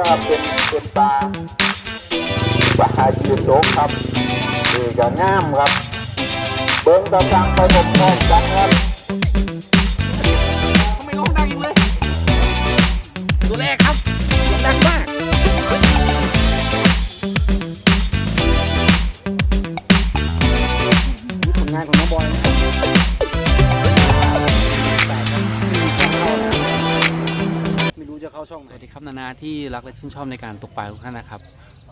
นะครับเป็นเป็นปลาปลาจีนโตกครับนี่ก็งามครับ เบิ้งตะสังไปผมพร้อมกันครับ ที่รักและชื่นชอบในการตกปลาทุกท่านนะครับ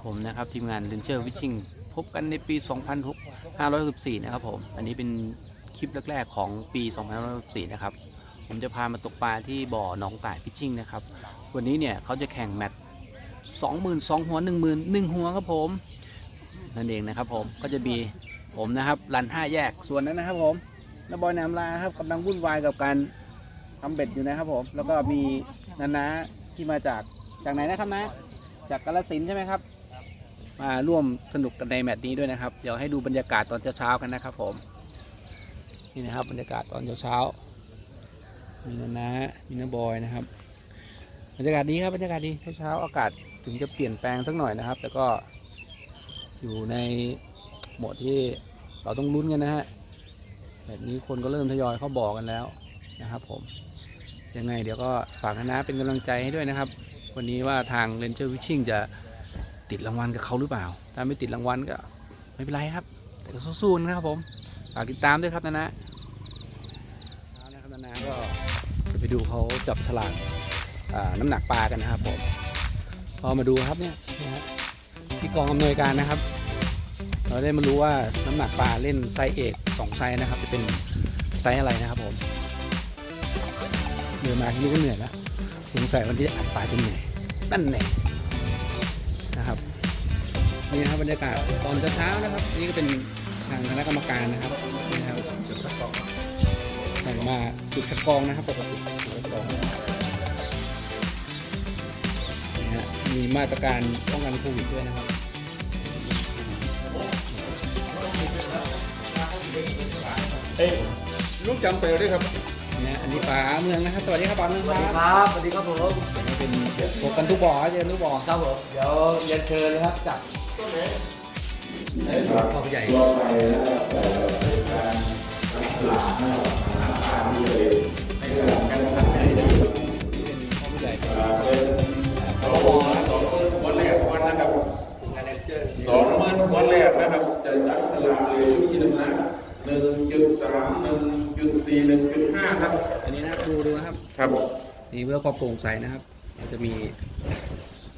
ผมนะครับทีมงาน Ranger Fishing พบกันในปี 2564 นะครับผม อันนี้เป็นคลิปแรก ๆ ของปี 2564 นะครับ ผมจะพามาตกปลาที่บ่อหนองต่ายฟิชชิ่งนะครับ วันนี้เนี่ยเขาจะแข่งแมตช์สองหมื่นสองหัวหนึ่งหนหนึ่งหัวครับผม นั่นเองนะครับผม ก็จะมีผมนะครับรันห้าแยก ส่วนนั้นนะครับผมนบอยนามลาครับกำลังวุ่นวายกับการทำเบ็ดอยู่นะครับผม แล้วก็มีนานาที่มาจาก จากไหนนะครับนะ จากกาลสินใช่ไหมครับ มาร่วมสนุกกันในแมตช์นี้ด้วยนะครับ เดี๋ยวให้ดูบรรยากาศตอนเช้าๆกันนะครับผม นี่นะครับบรรยากาศตอนเช้าๆมีนนะมีนาบอยนะครับ บรรยากาศดีครับบรรยากาศดีเช้าๆอากาศถึงจะเปลี่ยนแปลงสักหน่อยนะครับ แต่ก็อยู่ในโหมดที่เราต้องลุ้นกันนะฮะแบบนี้คนก็เริ่มทยอยเข้าบอกกันแล้วนะครับผมยังไงเดี๋ยวก็ฝากคณะเป็นกำลังใจให้ด้วยนะครับ วันนี้ว่าทาง Ranger Fishing จะติดรางวัลกับเขาหรือเปล่า ถ้าไม่ติดรางวัลก็ไม่เป็นไรครับ แต่ก็สู้ๆนะครับผม ฝากติดตามด้วยครับนะนะนะครับนานาก็จะไปดูเขาจับฉลากน้ำหนักปลากันนะครับผมพอมาดูครับเนี่ยนะฮะที่กองอำนวยการนะครับ เราได้มารู้ว่าน้ำหนักปลาเล่นไซส์เอกสองไซส์นะครับ จะเป็นไซส์อะไรนะครับผมเดินมาที่นี่ก็เหนื่อยแล้ว สงสัยวันที่อัดปลาจะเหนื่อยนั่นแน่นะครับนี่นะครับบรรยากาศตอนเช้าๆนะครับ นี่ก็เป็นทางคณะกรรมการนะครับนี่ครับแต่งมาจุดคัดกรองนะครับปกติจุดคัดกรองนี่ฮะมีมาตรการป้องกันโควิดด้วยนะครับเอ้ยลูกจำไปแล้วด้วยครับ นี่ยอันนี้ป๋าเมืองนะครับ สวัสดีครับป๋าเมืองสวัสดีคครับรับ สวัสดีครับผมนี่เป็นพบกันทุกบ่อเจอทุกบ่อครับผม เดี๋ยวเรียนเชิญนะครับจากขอบใหญ่เป็นขอบใหญ่ขอบบ่อนะครับวันแรกวันนะครับสองหมื่นวันแรกนะครับ จะจับฉลากเลยอยู่ที่น้ำหนักหนึ่งจุดสามหนึ่งจุด สี่หนึ่งจุดห้าครับ อันนี้นะดูดูนะครับครับนี่เพื่อความโปร่งใสนะครับมันจะมี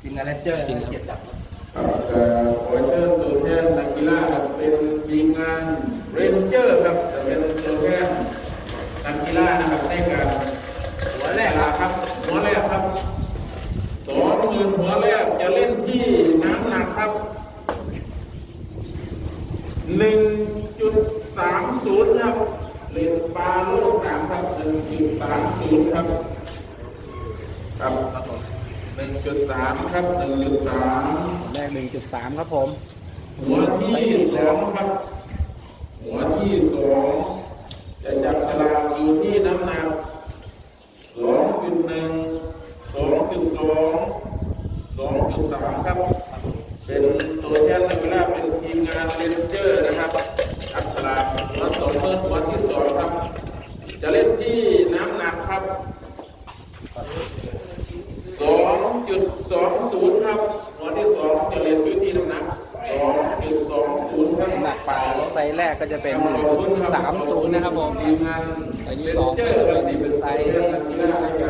ทีมงานเลนเจอร์จริงครับเกียรติจับครับจะขอเชิญตัวแทนนักกีฬาครับเป็นทีมงานเรนเจอร์ครับจะเป็นตัวแทนนักกีฬานะครับในการหัวแรกครับหัวแรกครับสองหมื่นหัวแรกจะเล่นที่น้ำหนักครับหนึ่งจุดสามศูนย์ครับเล่นปลาโลกสามครับหนึ่งจุดสามศูนย์ครับ ครับหนึ่งจุดสามครับหนึ่งจุดสามแรก1.3ครับผมหัวที่สองครับ หัวที่สองจะจับฉลากอยู่ที่น้ำหนักสองจุดหนึ่งสองจุดสองสองจุดสามครับ เป็นตัวแทนนักกีฬาเป็นทีมงานเรนเจอร์นะครับจับฉลากหัวสอง เมื่อหัวที่สองครับ จะเล่นที่น้ำหนักครับ สองจุดสองศูนย์ครับหัวที่สองจะเรียนอยู่ที่น้ำหนักสองจุดสองศูนย์ครับน้ำหนักปลาไซส์แรกก็จะเป็น1.30นะครับผมทีมงานไซส์ที่เป็นสองเจอก็ร์จะที่เป็เป็นนไซไซส์ส์กีฬาอย่า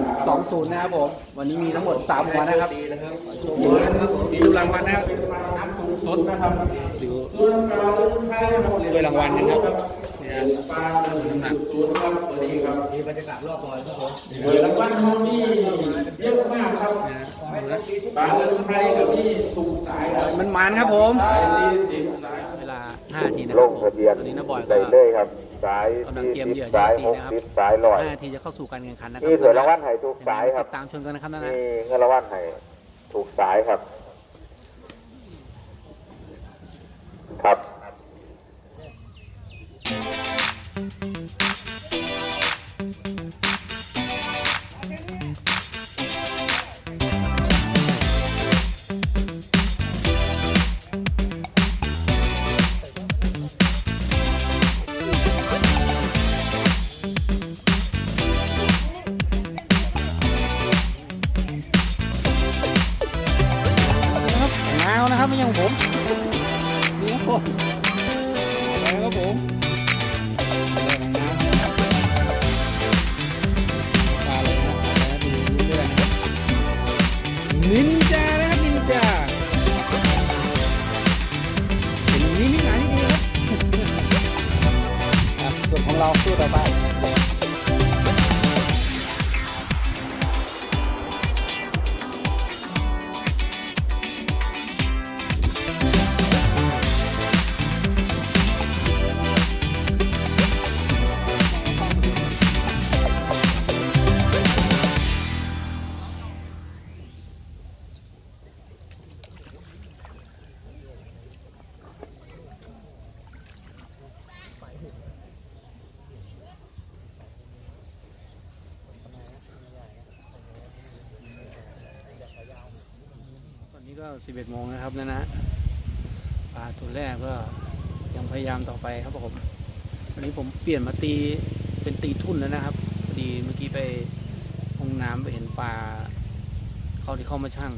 ง 2.20 นะครับผม วันนี้มีทั้งหมด 3 หัวนะครับดีนะครับหัวนะครับมีทุกรางวัลนะครับเป็นปลาน้ำสูงสุดนะครับหรือส่วนปลาลุ่มไทยนะครับด้วยรางวัลนะครับเป็นปลาหนึ่งจุดศูนย์ครับตัวนี้ครับมีบรรยากาศรอบลอยครับผมเงินรางวัลเขานี่เยอะมากครับนะปลาลุ่มไทยกับที่ถูกสายครับมันมันครับผมสายนี้สิบสายเวลา5นาทีนะคลรับงผมทะเบียนตอนนี้นะบอยก็ได้เลยครับ สายกำลังสี่เตรียมสิเหยื่บอสายตีหกนะครับสิบสายลอย5นาทีจะเข้าสู่การแข่งขันนะครันี่ถือรางวัลให้ถูกสายครับติดตามชมกันนะครับนะนะนี่เงินรางวัลให้ถูกสายครับ ครับ 11โมงนะครับนะนะปลาตัวแรกก็ยังพยายามต่อไปครับผมวันนี้ผมเปลี่ยนมาตีเป็นตีทุ่นแล้วนะครับพอดีเมื่อกี้ไปห้องน้ำไปเห็นปลาเขาที่เข้ามาช่าง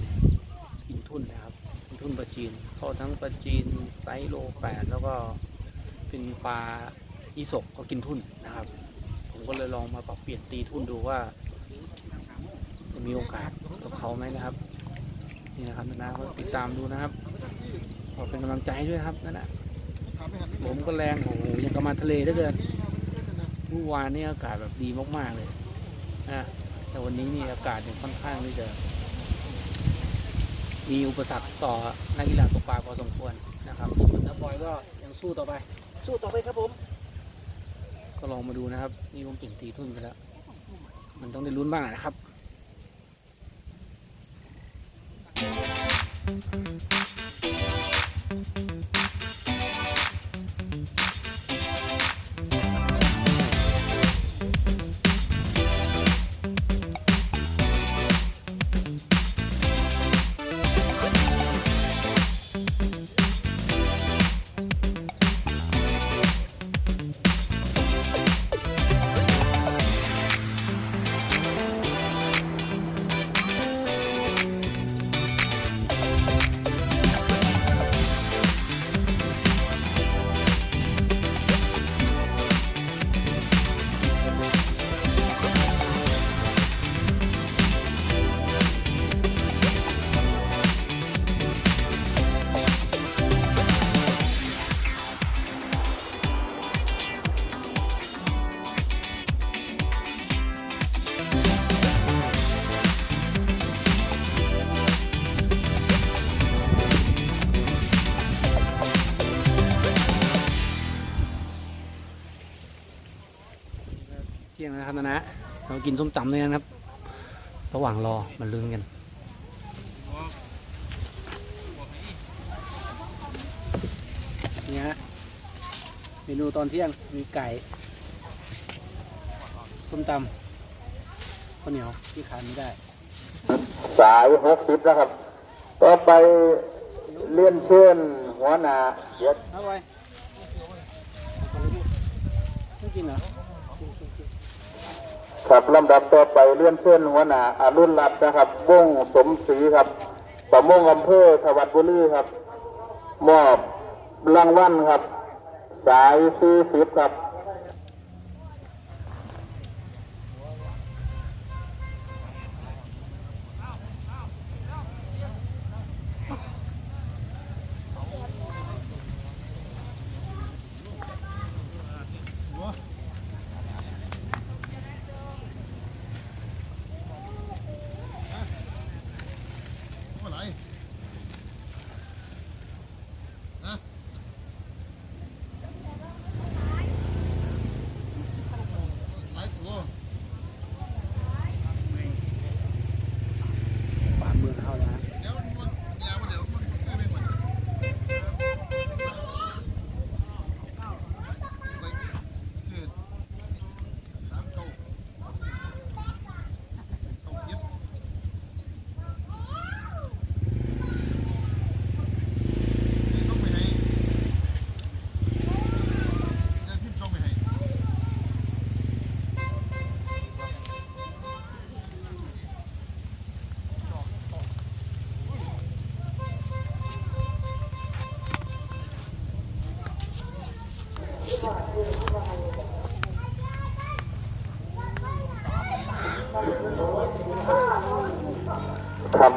กินทุ่นนะครับเป็นทุ่นปลาจีนเขาทั้งปลาจีนไซส์โลแปดแล้วก็เป็นปลาอีสกก็กินทุ่นนะครับ ผมก็เลยลองมาปรับเปลี่ยนตีทุ่นดูว่า จะมีโอกาสกับเขาไหมนะครับ นี่นะครับนะก็ติดตามดูนะครับขอเป็นกำลังใจให้ด้วยนะครับนั่นแหละลมก็แรงโอ้โหยังกระมาทะเลเหลือเกินเมื่อวานนี่อากาศแบบดีมากๆเลยนะแต่วันนี้นี่อากาศเนี่ยค่อนข้างที่จะมีอุปสรรคต่อนักกีฬาตกปลาพอสมควรนะครับส่วนนักบอยก็ยังสู้ต่อไป สู้ต่อไปครับผม ก็ลองมาดูนะครับ นี่ผมเปลี่ยนตีทุ่นไปแล้ว มันต้องได้ลุ้นบ้างนะครับ thank you กินส้มตำด้วยกันครับ ระหว่างรอมาลุ้นกันนี่ฮะเมนูตอนเที่ยงมีไก่ส้มตำข้าวเหนียวที่ขาดไม่ได้ สายหกสิบนะครับ ต่อไปเลื่อนเชิญหัวหน้าเดี๋ยวเอาไว้ไม่กินเหรอ ครับลำดับต่อไปเลื่อนเชิญหัวหน้าอารุณรัตน์นะครับวงสมศรีครับประมงอำเภอถวัดบุรีครับ มอบรางวัลครับ สายสี่สิบครับ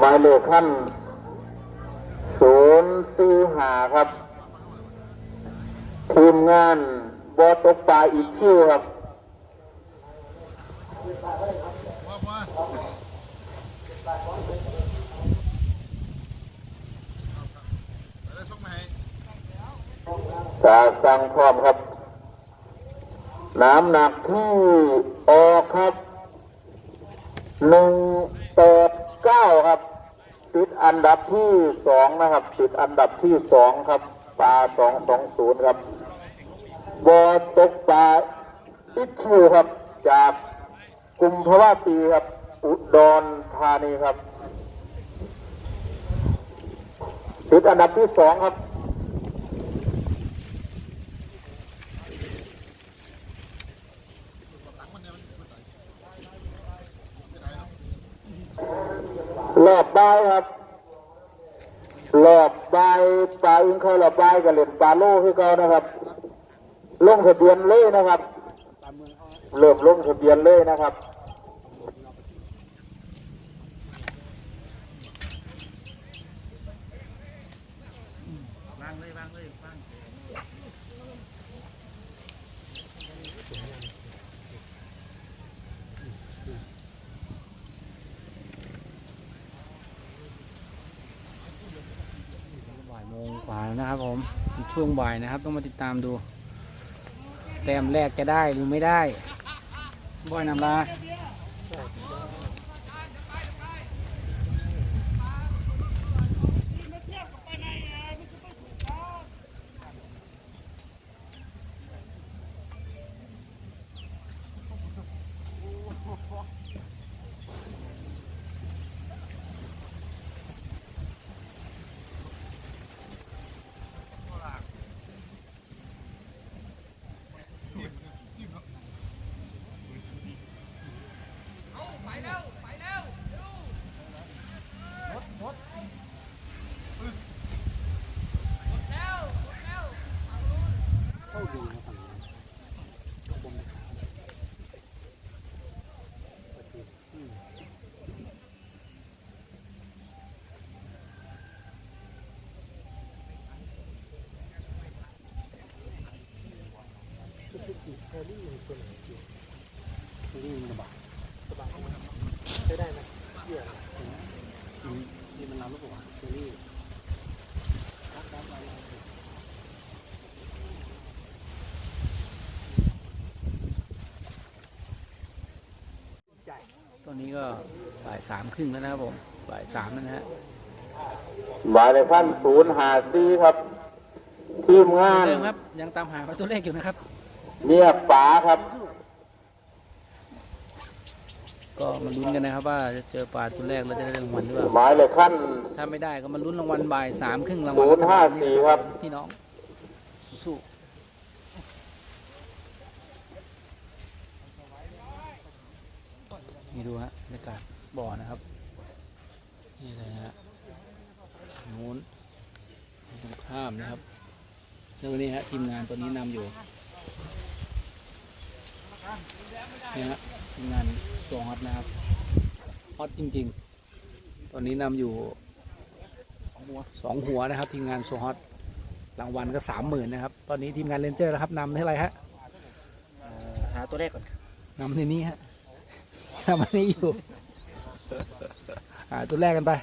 มายเลขขั้นศูนย์สี่หาครับ ทีมงานบอตกปลาอีกคิวครับสาสั่งพร้อมครับ น้ำหนักที่ออกครับหนึ่งแปดเก้าครับ ติดอันดับที่สองนะครับ ติดอันดับที่สองครับปลาสองสองศูนย์ครับบอตกปลาอิชูครับ จากกลุ่มพระวาตีครับ อุดรธานีครับติดอันดับที่สองครับ รอบบ่ายครับ รอบบ่ายปลา อิงเข้าระบายกับเหรียญปาโลให้เก่านะครับ ลงทะเบียนเลยนะครับ เริ่มลงทะเบียนเลยนะครับ บ่ายโม งกว่าแล้วนะครับผมช่วงบ่ายนะครับ ต้องมาติดตามดู แต้มแรกจะได้หรือไม่ได้บอยนำลา นี่มันรับลูกบอกเชอรี่ตอนนี้ก็บ่ายสามครึ่งแล้วนะครับผมบ่ายสามแล้วนะฮะหมายเลขขั้นศูนย์หาซีครับ ทีมงานเริ่มครับ ยังตามหาปลาตัวเลขอยู่นะครับ เมียป๋าครับก็มาลุ้นกันนะครับว่าจะเจอปลาตัวแรกแล้วจะได้รางวัลหรือเปล่าหมายเลขขั้น ถ้าไม่ได้ก็มาลุ้นรางวัลบ่ายสามครึ่งรางวัลศูนย์ห้าสี่ครับ พี่น้องสู้ๆนี่ดูฮะบรรยากาศบ่อนะครับนี่เลยฮะนู้นตรงข้ามนะครับแล้ววันนี้ฮะทีมงานตัวนี้นำอยู่ นี่ฮะทีมงานตัวฮอตนะครับฮอตจริง ๆ ตอนนี้นำอยู่สองหัวนะครับทีมงานโซฮอตรางวัลก็สามหมื่นนะครับ ตอนนี้ทีมงานเลนเจอร์นะครับนำเท่าไหร่ฮะหาตัวเลขก่อนนำในนี้ฮะนำอันนี้อยู่หาตัวแรกกันไป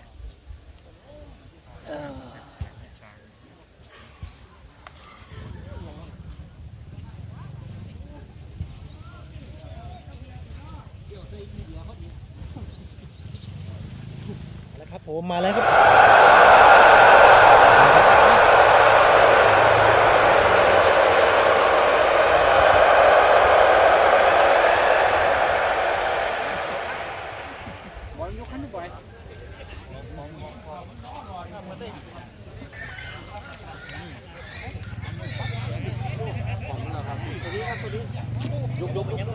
แล้วครับผ มมาแล้วครับบอลยกขันบ่อยของเราครับตัวนี้ครับตัวนี้ยกยกยก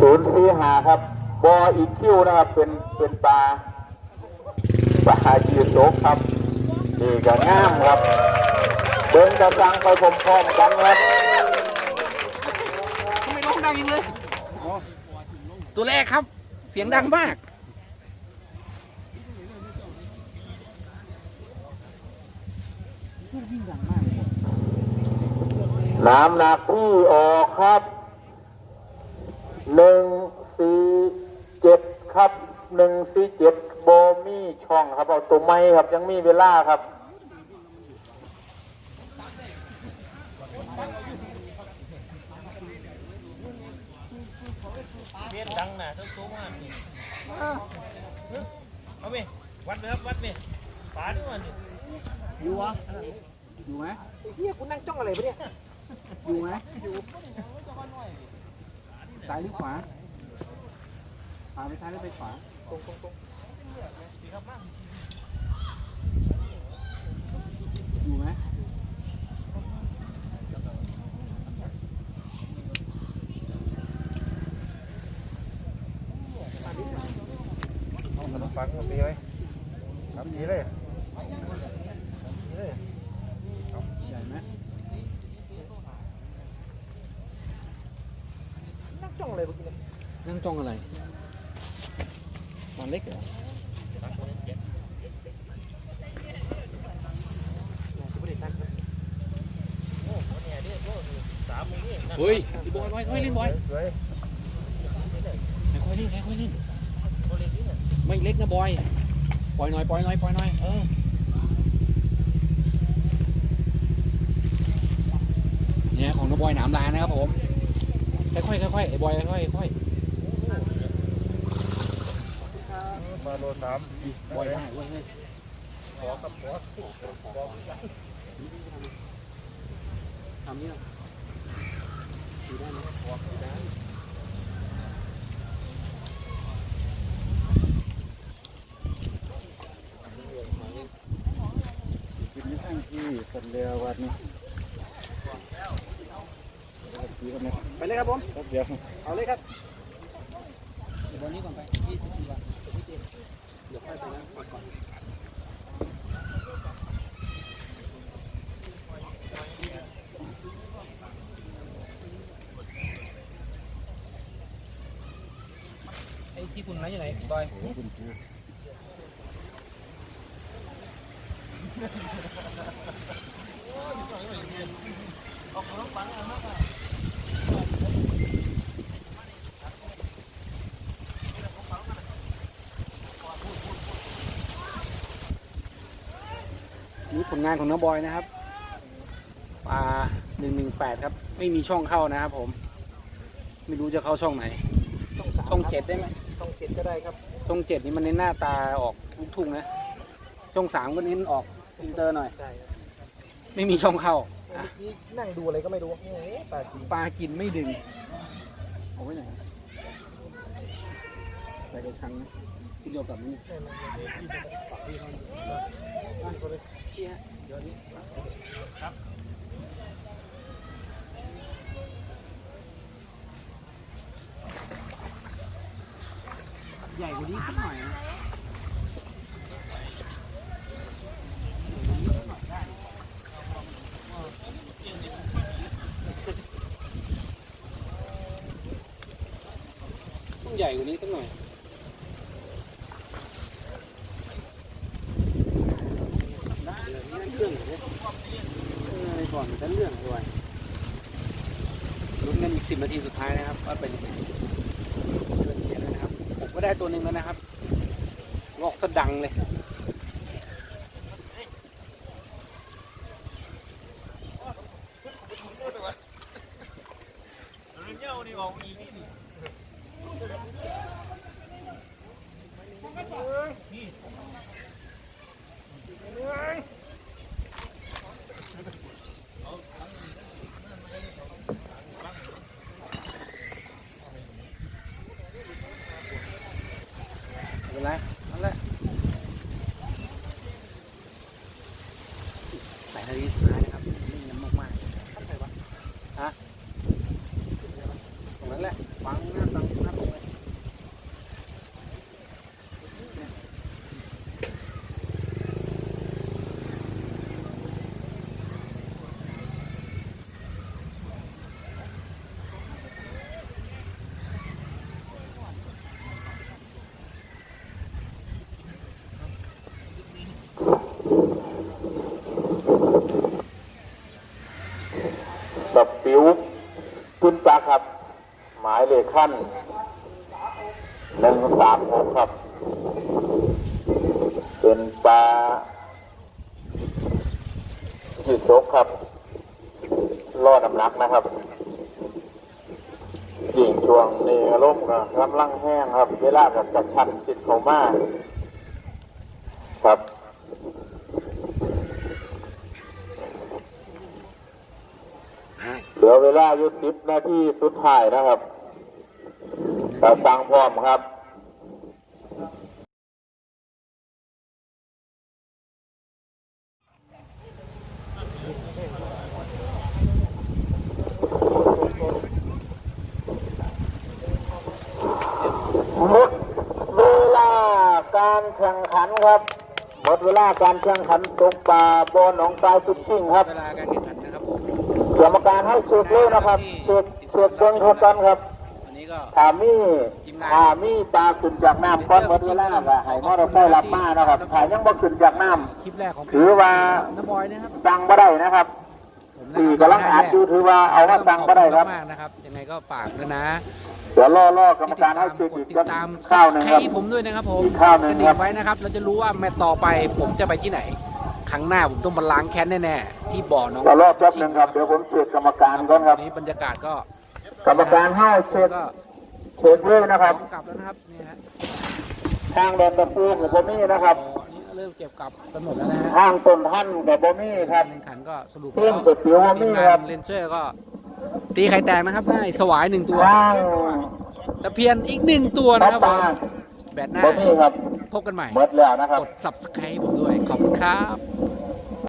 ศูนย์สี่หาครับ บออีกคิวนะครับ เป็นเป็นปลาปลาจีโตกครับ นี่ก็งามครับ เดินกระสังไป พร้อมๆกันครับทำไมร้องดังากอีกเลย ตัวแรกครับ เสียงดังมาก น้ำหนักที่ออกครับหนึ่งสี่เจ็ดครับหนึ่งสี่เจ็ดโบมี่ช่องครับ เอาตัวไม้ครับยังมีเวลาครับ เพี้ยนดังนะทั้งสูงมากนี่เอาไหมวัดไหมครับวัดไหมฝาด้วยมันอยู่วะอยู่ไหมเฮียกูนั่งจ้องอะไรปะเนี่ยอยู่ไหมอยู่ซ้ายหรือขวาขวาไปซ้ายหรือไปขวาตรงตรงตรงอยู่ไหม เอาขนมปังมาตีไว้ครับตีเลยตีเลย ใหญ่ไหม นั่งจ้องอะไรเมื่อกี้เนี่ย นั่ง จ้องอะไรมันเล็กเหรอกูไม่ได้ตั้งครับโอ้โหเนี่ยเนี่ยโอ้โหสามมือนี่นั่นเฮ้ยไอ้บอยบอยค่อยเล่นบอยสวยค่อยเล่นค่อยเล่นโอ้เล่นนี่เนี่ยไม่เล็กนะบอย ปล่อยหน่อยปล่อยหน่อยปล่อยหน่อย เออเนี่ยของน้องบอยหนามลานะครับผม ค่อยๆค่อยๆไอ้บอยค่อยๆค่อย มาโลสามๆบอยได้เว้ยเฮ้ขอกับขอทำเนี่ยถือได้ไหมกินไม่ทั้งที่คนเดียววันนี้ไปเลยครับผม เอาเลยครับเดี๋ยวบอลนี้ก่อนไปยี่ที่วันพี่ เจมส์เดี๋ยวค่อยไปนะก่อนไอ้ที่คุณไหนอยู่ไหนบอยนี่ผลงา นของน้องบอยนะครับปลาหนึ่งหนึ่งแปดครับ ไม่มีช่องเข้านะครับผม ไม่รู้จะเข้าช่องไหน ช่องเจ็ดได้ไหมช่องเจ็ดก็ได้ครับ ช่องเจ็ดนี่มันเน้นหน้าตาออกลูกทุ่งนะ ช่องสามก็เน้นออกอินเตอร์หน่อยใช่ไม่มีช่องเข้าเมื่อกี้นั่งดูอะไรก็ไม่รู้โอ้ยปลาจีนปลากินไม่ดึงเอาไว้ไหนใส่กระชังนะคุณโยกกับนี่ ใหญ่กว่านี้สักหน่อยนะต้องใหญ่กว่านี้สักหน่อยได้นั่นเครื่องเหรอเนี่ยเออก่อนจะเรื่องด้วยลุ้ นาทีสุดท้ายนะครับว่าเป็นยังไงเชียร์นะครับ ผมก็ได้ตัวหนึ่งแล้วนะครับงอกสะดังเลย ขขั้นหนึ่งสามหกครับ เป็นปลาหิดซกครับล่อน้ำหนักนะครับยิ่งช่วงนี้อารมณ์ก็กำลังแห้งครับ เวลากับจับชันจิตเขามากครับเหลือเวลาอยู่สิบนาทีสุดท้ายนะครับ เราสั่งพร้อมครับหมดเวลาการแข่งขันครับหมดเวลาการแข่งขันตกปลาบนหนองปลายสุดชิงครับเวลาการแข่งขันนะครับผมกรรมการให้เช็คเลยนะครับเช็คเช็คเบิ้งเขากันครับอั นนี้ก็ถ้ามีถ้ามีปลาขึ้นจากน้ำก้อนหมดเวลาก็ให้มอเตอร์ไซค์รับมานะครับถ้ายังบ่ขึ้นจากน้คลิปแรกของถือว่าน้ำบอยนะครับำสั่งบ่ได้นะครับผมสี่กำลังอ่านอยู่ถือว่าเอามาสั่งบ่ได้ครับมากนะครับยังไงก็ฝากด้วยนะเดี๋ยวล่อล่อกรรมการให้เช็คกอีดกติดสักตามข้าวหนึ่งครับให้ผมด้วยนะครับผมอีกข้าวหนึ่งกระดิ่ครับงไว้นะครับ เราจะรู้ว่าแมตช์ต่อไปผมจะไปที่ไหนครั้งหน้าผมต้องมาล้างแค้นแน่ๆที่บ่อน้องเดี๋ยวรอแป๊บหนึงครับเดี๋ยวผมเช็คกรรมการก่อนครับวันนี้บรรยากาศก็ กรรมการให้เช็คก็เช็คเลยนะครับ กลับแล้วนะครับนี่ฮะทางแดนตะปูกับบ่มีนะครับอันนี้เริ่มเก็บกลับกันหมดแล้วนะฮะทางต้นท่านกับบ่มีครับการแข่งขันก็สรุปเพิ่มก๋วยเตี๋ยวว่ามีทีมครังาบนเลนเชอร์ก็ ตีไข่แตกนะครับได้สวายหนึ่งตัวทางตะเพียนอีกหนึ่งตัวนะครับผตามแบตหน้าบ่มีครับพบกันใหม่หมดแล้วนะครับ กด subscribe ผมด้วยขอบคุณครับ